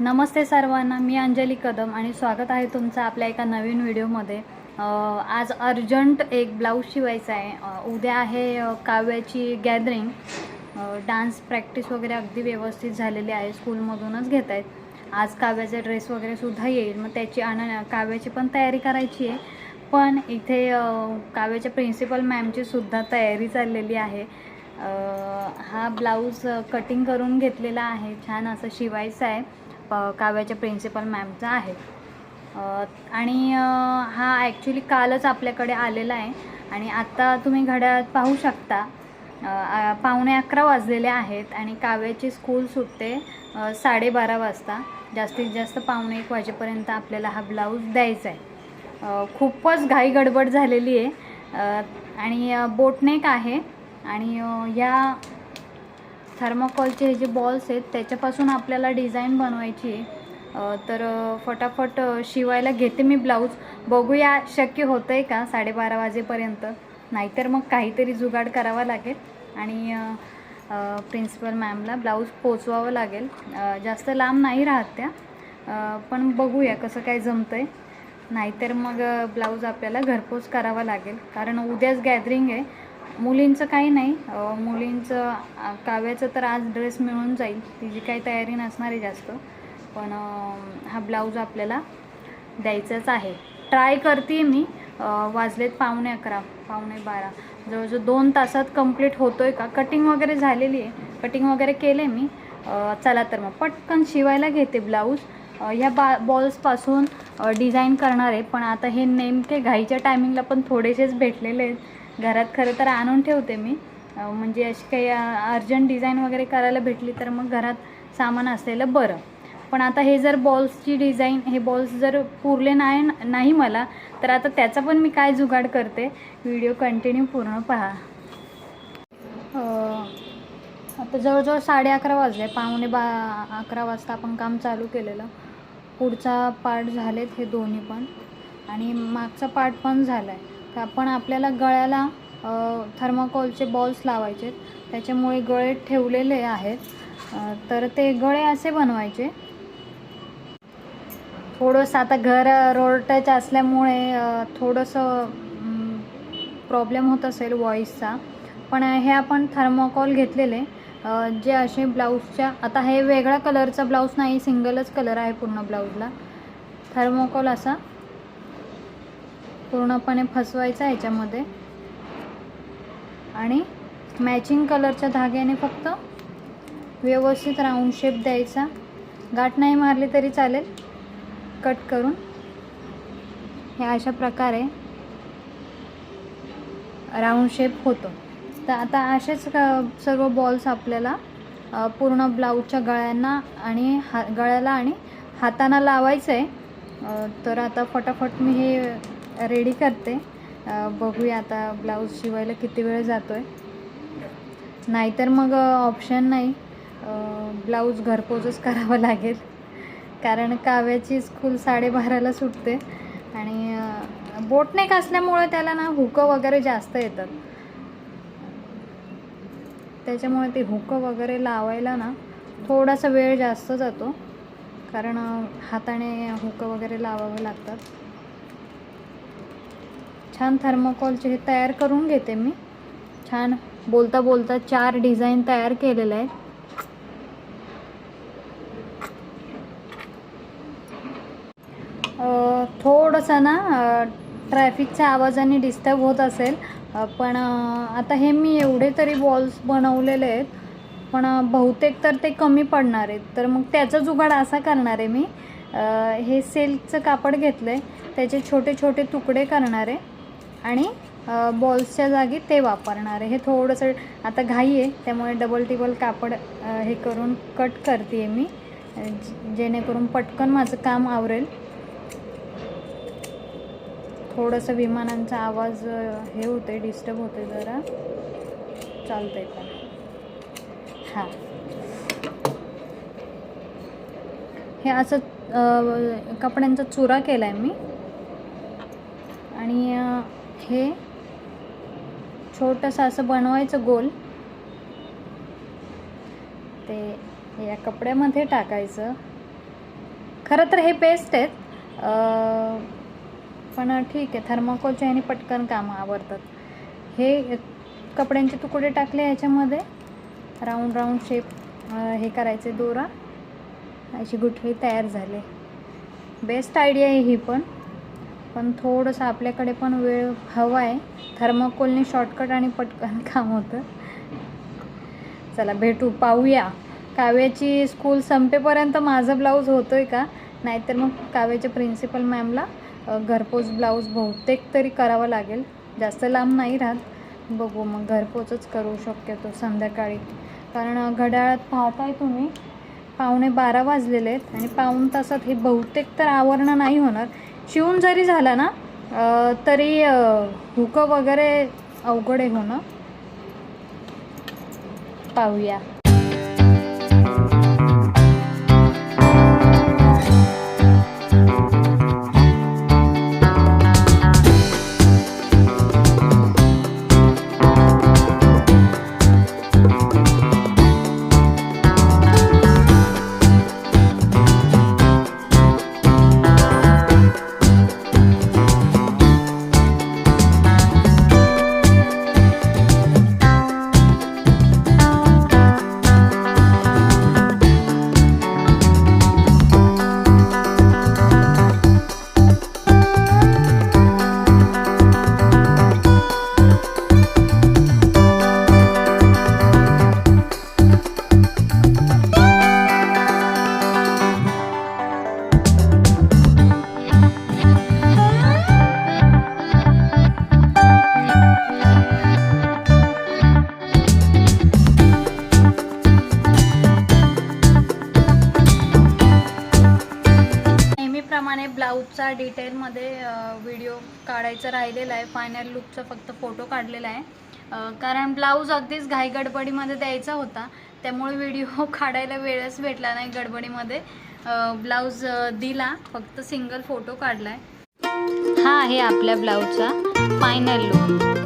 नमस्ते सर्वांना मी अंजली कदम आणि स्वागत आहे तुमचं आपल्या एका नवीन व्हिडिओमध्ये. आज अर्जंट एक ब्लाऊज शिवायचा आहे. उद्या आहे काव्याची गॅदरिंग डान्स प्रॅक्टिस वगैरे अगदी व्यवस्थित झालेली आहे स्कूलमधूनच घेत आहेत. आज काव्याचा ड्रेस वगैरे सुद्धा येईल मग त्याची आण काव्याची पण तयारी करायची आहे. पण इथे काव्याच्या प्रिन्सिपल मॅमची सुद्धा तयारी चाललेली आहे. हा ब्लाऊज कटिंग करून घेतलेला आहे. छान असं शिवायचं आहे. प- काव्याच्या प्रिन्सिपल मॅमचा आहे. आणि हा ॲक्च्युली कालच आपल्याकडे आलेला आहे. आणि आत्ता तुम्ही घड्याळात पाहू शकता पावणे अकरा वाजलेले आहेत आणि काव्याची स्कूल सुटते साडेबारा वाजता. जास्तीत जास्त पावणे एक वाजेपर्यंत आपल्याला हा ब्लाऊज द्यायचा आहे खूपच घाई गडबड झालेली आहे. आणि बोटनेक आहे. आणि या थर्माकॉलचे हे जे बॉल्स आहेत त्याच्यापासून आपल्याला डिझाईन बनवायची आहे. तर फटाफट शिवायला घेते मी ब्लाऊज बघूया शक्य होतं आहे का साडेबारा वाजेपर्यंत. नाहीतर मग काहीतरी जुगाड करावा लागेल. आणि प्रिन्सिपल मॅमला ब्लाऊज पोचवावं लागेल. जास्त लांब नाही राहत त्या. पण बघूया कसं काय जमतं आहे नाहीतर मग ब्लाऊज आपल्याला घरपोच करावा लागेल. कारण उद्याच गॅदरिंग आहे. मुलींचं काही नाही. मुलींचं काव्याचं तर आज ड्रेस मिळून जाईल. तिची काही तयारी नसणार आहे जास्त. पण हा ब्लाऊज आपल्याला द्यायचाच आहे. ट्राय करते मी. वाजलेत पावणे अकरा पावणे बारा. जवळजवळ दोन तासात कंप्लीट होतो आहे का? कटिंग वगैरे झालेली आहे. कटिंग वगैरे केले मी. चला तर मग. पटकन शिवायला घेते ब्लाऊज. ह्या बा बॉल्सपासून डिझाईन करणार आहे. पण आता हे नेमके घाईच्या टायमिंगला पण थोडेसेच भेटलेले आहेत. घरात खरं तर आणून ठेवते मी. म्हणजे अशी काही अर्जंट डिझाईन वगैरे करायला भेटली तर मग घरात सामान असलेलं बरं. पण आता हे जर बॉल्सची डिझाईन हे बॉल्स जर पुरले नाही नाही मला तर आता त्याचा पण मी काय जुगाड करते? व्हिडिओ कंटिन्यू पूर्ण पहा. आता जवळजवळ साडे अकरा वाजले पावणे बा अकरा वाजता आपण काम चालू केलेलं. पुढचा पार्ट झालेत हे दोन्ही पण. आणि मागचा पार्ट पण झाला आहे पण आपल्याला गळ्याला थर्माकोलचे बॉल्स लावायचे आहेत. त्याच्यामुळे गळे ठेवलेले आहेत. तर ते गळे असे बनवायचे. थोडंसं आता घर रोड टच असल्यामुळे थोडंसं प्रॉब्लेम होत असेल वॉईसचा पण हे आपण थर्मोकॉल घेतलेले. जे असे ब्लाऊजच्या आता हे वेगळा कलरचा ब्लाऊज नाही सिंगलच कलर आहे पूर्ण ब्लाऊजला थर्मोकॉल असा. पूर्णपणे फसवायचा ह्याच्यामध्ये आणि मॅचिंग कलरच्या धाग्याने फक्त व्यवस्थित राऊंड शेप द्यायचा. गाठ नाही मारली तरी चालेल. कट करून. हे अशा प्रकारे राऊंड शेप होतो. तर आता असेच सर्व बॉल्स आपल्याला पूर्ण ब्लाऊजच्या गळ्यांना आणि हा गळ्याला आणि हाताना लावायचं आहे तर आता फटाफट मी हे रेडी करते. बघूया आता ब्लाऊज शिवायला किती वेळ जातो आहे नाहीतर मग ऑप्शन नाही. ब्लाऊज घरपोचच करावं लागेल. कारण काव्याची स्कूल साडेबाराला सुटते. आणि बोटनेक असल्यामुळं त्याला ना हुकं वगैरे जास्त येतात. त्याच्यामुळे ते हुकं वगैरे लावायला ना थोडासा वेळ जास्त जातो. कारण हाताने हुकं वगैरे लावावे लागतात. छान थर्मोकॉलचे हे तयार करून घेते मी. छान बोलता बोलता चार डिझाईन तयार केलेले आहेत. थोडंसं ना ट्रॅफिकच्या आवाजाने डिस्टर्ब होत असेल पण आता हे मी एवढे तरी बॉल्स बनवलेले आहेत पण बहुतेक तर ते कमी पडणार आहेत. तर मग त्याचा जुगाड असा करणार आहे मी. हे सिल्कचं कापड घेतलं आहे त्याचे छोटे छोटे तुकडे करणार आहे. आणि बॉल्सच्या जागी ते वापरणार आहे. हे थोडंसं आता घाई आहे त्यामुळे डबल टिबल कापड हे करून कट करते मी. जेणेकरून पटकन माझं काम आवरेल. थोडंसं विमानांचा आवाज हे होते डिस्टर्ब होते जरा. चालतंय पण. हां. हे असं कपड्यांचा चुरा केला आहे मी. आणि हे छोटंसं असं बनवायचं गोल. ते या कपड्यामध्ये टाकायचं. खरं तर हे पेस्ट आहेत. पण ठीक आहे थर्माकोलचे आणि पटकन कामं आवडतात. हे कपड्यांचे तुकडे टाकले ह्याच्यामध्ये राऊंड राऊंड शेप हे करायचे दोरा. अशी गुठळी तयार झाली. बेस्ट आयडिया आहे ही पण. पण थोडंसं आपल्याकडे पण वेळ हवा आहे. थर्माकोलने शॉर्टकट आणि पटकन काम होतं. चला भेटू पाहूया. काव्याची स्कूल संपेपर्यंत माझं ब्लाऊज होतो आहे का? नाहीतर मग काव्याच्या प्रिन्सिपल मॅमला घरपोच ब्लाऊज बहुतेक तरी करावं लागेल. जास्त लांब नाही राहत. बघू मग घरपोचच करू शक्यतो संध्याकाळी. कारण घड्याळात पाहताय तुम्ही. पावणे बारा वाजलेले आहेत आणि पाऊण तासात हे बहुतेक तर आवरणं नाही होणार. शिवून जरी झाला ना तरी हुकं वगैरे अवघड आहे होणं. पाहूया. नेहमीप्रमाणे ब्लाऊजचा डिटेलमध्ये व्हिडिओ काढायचा राहिलेला आहे. फायनल लुकचा फक्त फोटो काढलेला आहे. कारण ब्लाऊज अगदीच घाई गडबडीमध्ये द्यायचा होता. त्यामुळे व्हिडिओ काढायला वेळच भेटला नाही गडबडीमध्ये. ब्लाऊज दिला. फक्त सिंगल फोटो काढला आहे हा आहे आपल्या ब्लाऊजचा फायनल लुक